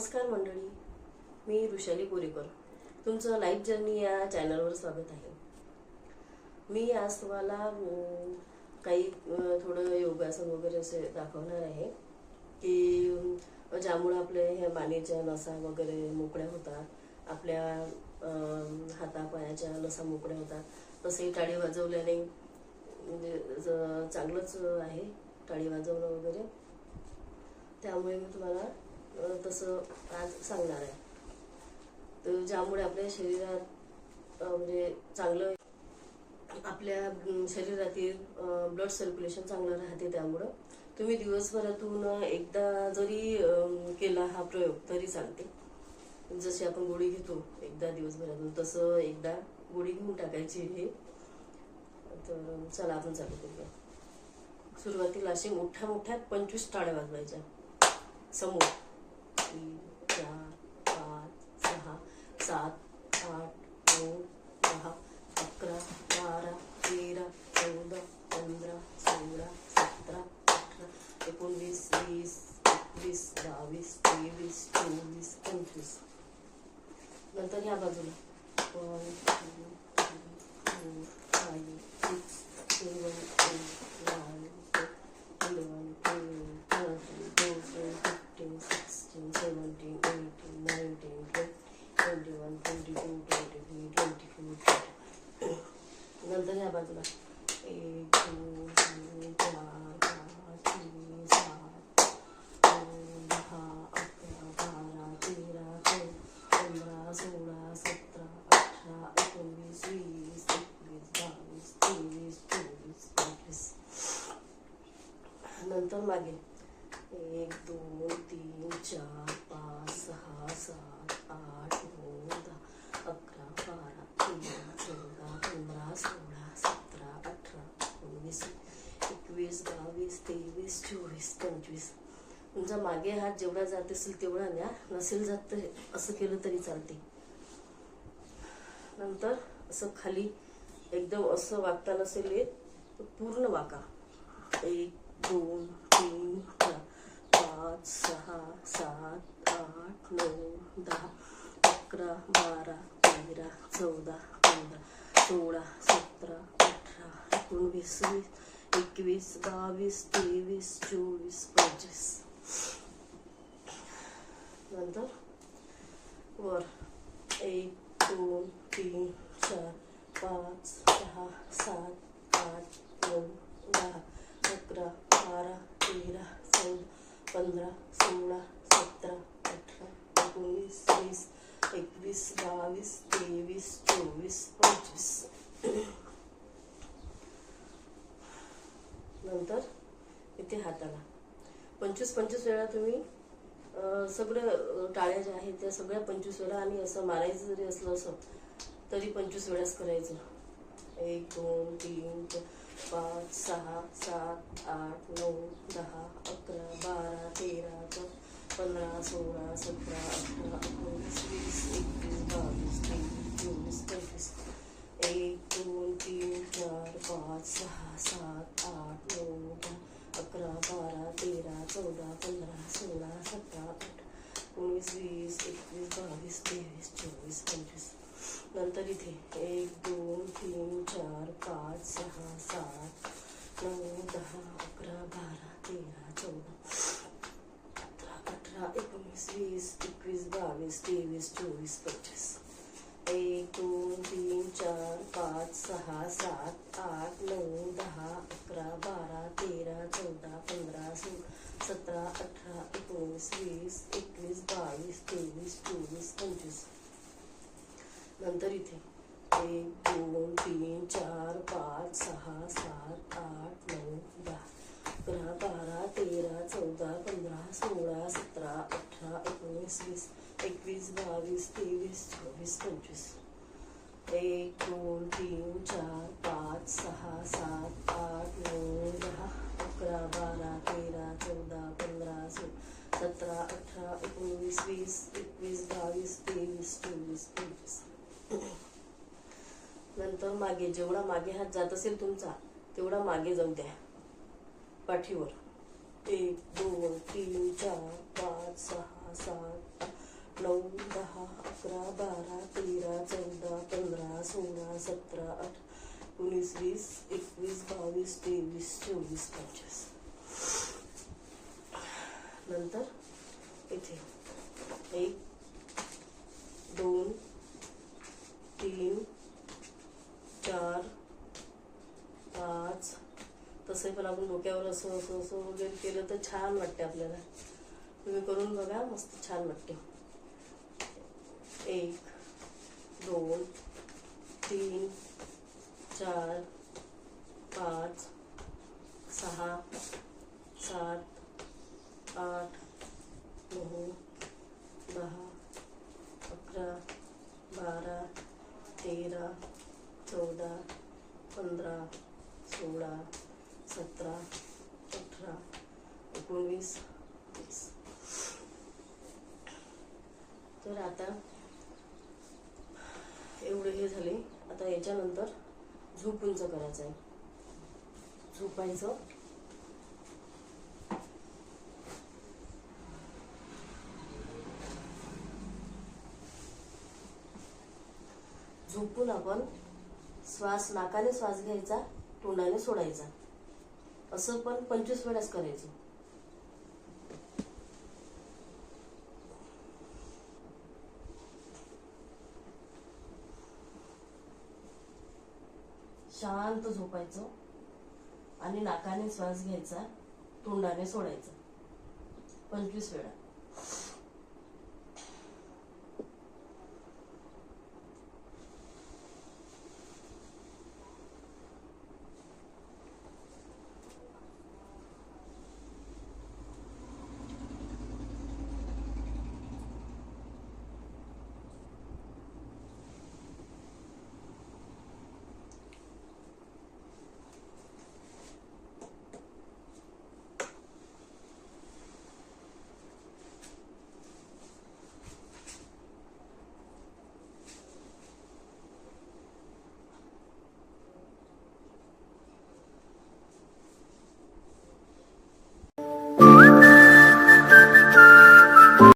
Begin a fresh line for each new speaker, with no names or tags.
नमस्कार मंडळी मी ऋषाली बोरेकर तुमचं लाईफ जर्नी या चॅनलवर स्वागत आहे. मी आज तुम्हाला काही थोडं योगासन वगैरे असे दाखवणार आहे की ज्यामुळं आपले हे मानेच्या नसा वगैरे मोकळ्या होतात आपल्या हातापायाच्या नसा मोकळ्या होतात. तसे टाळी वाजवल्याने म्हणजे चांगलंच आहे टाळी वाजवणं वगैरे. त्यामुळे मी तुम्हाला तसं आज सांगणार आहे. तर ज्यामुळे आपल्या शरीरात म्हणजे चांगलं आपल्या शरीरातील ब्लड सर्क्युलेशन चांगलं राहते त्यामुळं. तुम्ही दिवसभरातून एकदा जरी केला हा प्रयोग तरी चालते. जशी आपण गोळी घेतो एकदा दिवसभरातून तसं एकदा गोळी घेऊन टाकायची हे तर चला आपण चालू करूया. सुरुवातीला अशी मोठ्या मोठ्या पंचवीस टाळ्या वाजवायच्या. समोर. तीन चार पाच सहा सात आठ नऊ दहा अकरा बारा तेरा चौदा पंधरा सोळा सतरा अठरा एकोणवीस वीस एकवीस बावीस तेवीस चोवीस पंचवीस नंतर ह्या बाजूला. नंतर ह्या बाजूला एक दोन तीन चार पाच सहा सात नऊ दहा अकरा बारा तेरा चौदा पंधरा सोळा सतरा अठरा एकोणवीस वीस एकवीस बावीस तेवीस चोवीस पंचवीस नंतर मागे. एक दोन तीन चार पाच सहा सात आठ नऊ दहा अकरा बारा तेरा चौदा पंधरा सोळा सतरा अठरा एकोणवीस एकवीस बावीस तेवीस चोवीस पंचवीस तुमचा मागे हात जेवढा जात असेल तेवढा न्या. नसेल जात तर असं केलं तरी चालते. नंतर असं खाली एकदम असं वागता नसेल येत तर पूर्ण वाका एक दोन तीन चार पाच सहा सात आठ नऊ दहा अकरा बारा तेरा चौदा पंधरा सोळा सतरा अठरा एकोणवीस वीस एकवीस बावीस तेवीस चोवीस पंचवीस. नंतर वर एक दोन तीन चार पाच सहा सात आठ नऊ दहा अकरा बारा तेरा चौदा पंधरा सोळा सतरा अठरा एकोणीस वीस एकवीस बावीस तेवीस चोवीस पंचवीस. नंतर इथे हाताला. पंचवीस पंचवीस वेळा तुम्ही सगळं टाळ्या ज्या आहेत त्या सगळ्या पंचवीस वेळा आणि असं मारायचं जरी असलं असं तरी पंचवीस वेळाच करायचं. एक दोन तीन चार पाच सहा सात आठ नऊ दहा अकरा बारा तेरा पंधरा सोळा सतरा अठरा एकोणीस वीस एकवीस बावीस तेवीस चोवीस पंचवीस एक दोन तीन चार पाच सहा सात आठ नऊ अकरा बारा तेरा चौदा पंधरा सोळा सतरा अठरा एकोणीस वीस एकवीस बावीस तेवीस चोवीस पंचवीस. नंतर इथे एक दोन तीन चार पाच सहा सात नऊ दहा अकरा बारा तेरा चौदा सतरा अठरा एकोणीस वीस एकवीस बावीस तेवीस चोवीस पंचवीस. एक दोन तीन, चार, पाच सहा सात, आठ नऊ दहा अकरा बारा तेरा चौदा पंधरा सोळा सतरा अठरा एकोणीस वीस एकवीस बावीस तेवीस चोवीस पंचवीस नंतर इथे एक, दोन, तीन, चार, पाच सहा सात, आठ नऊ दहा तेवीस पंचवीस एक दोन तीन चार पाच सहा सात आठ नऊ दहा अकरा बारा तेरा चौदा पंधरा सोळा सतरा अठरा एकोणवीस वीस एकवीस बावीस तेवीस चोवीस पंचवीस. नंतर मागे जेवढा मागे हात जात असेल तुमचा तेवढा मागे जाऊ द्या. पाठीवर. एक दोन तीन चार पाच सहा सात नऊ दहा अकरा बारा तेरा चौदा पंधरा सोळा सतरा अठरा उन्नीस वीस एकवीस बावीस तेवीस चोवीस पंचवीस. नंतर इथे एक दोन तीन चार पाच. तसे पण आपण डोक्यावर असं असं असं वगैरे केलं तर छान वाटते आपल्याला. तुम्ही करून बघा मस्त छान वाटते. एक दोन तीन चार पाच सहा सात आठ नऊ दहा अकरा बारा तेरा चौदा पंधरा सोळा सतरा अठरा एकोणवीस वीस तर आता एवढे हे झाले आता याच्यानंतर झोपूंचं करायचं आहे झोपायचं. झोपून आपण श्वास नाकाने श्वास घ्यायचा तोंडाने सोडायचा. असं पण पंचवीस वेळाच करायचं. शांत झोपायचं आणि नाकाने श्वास घ्यायचा तोंडाने सोडायचा. पंचवीस वेळा.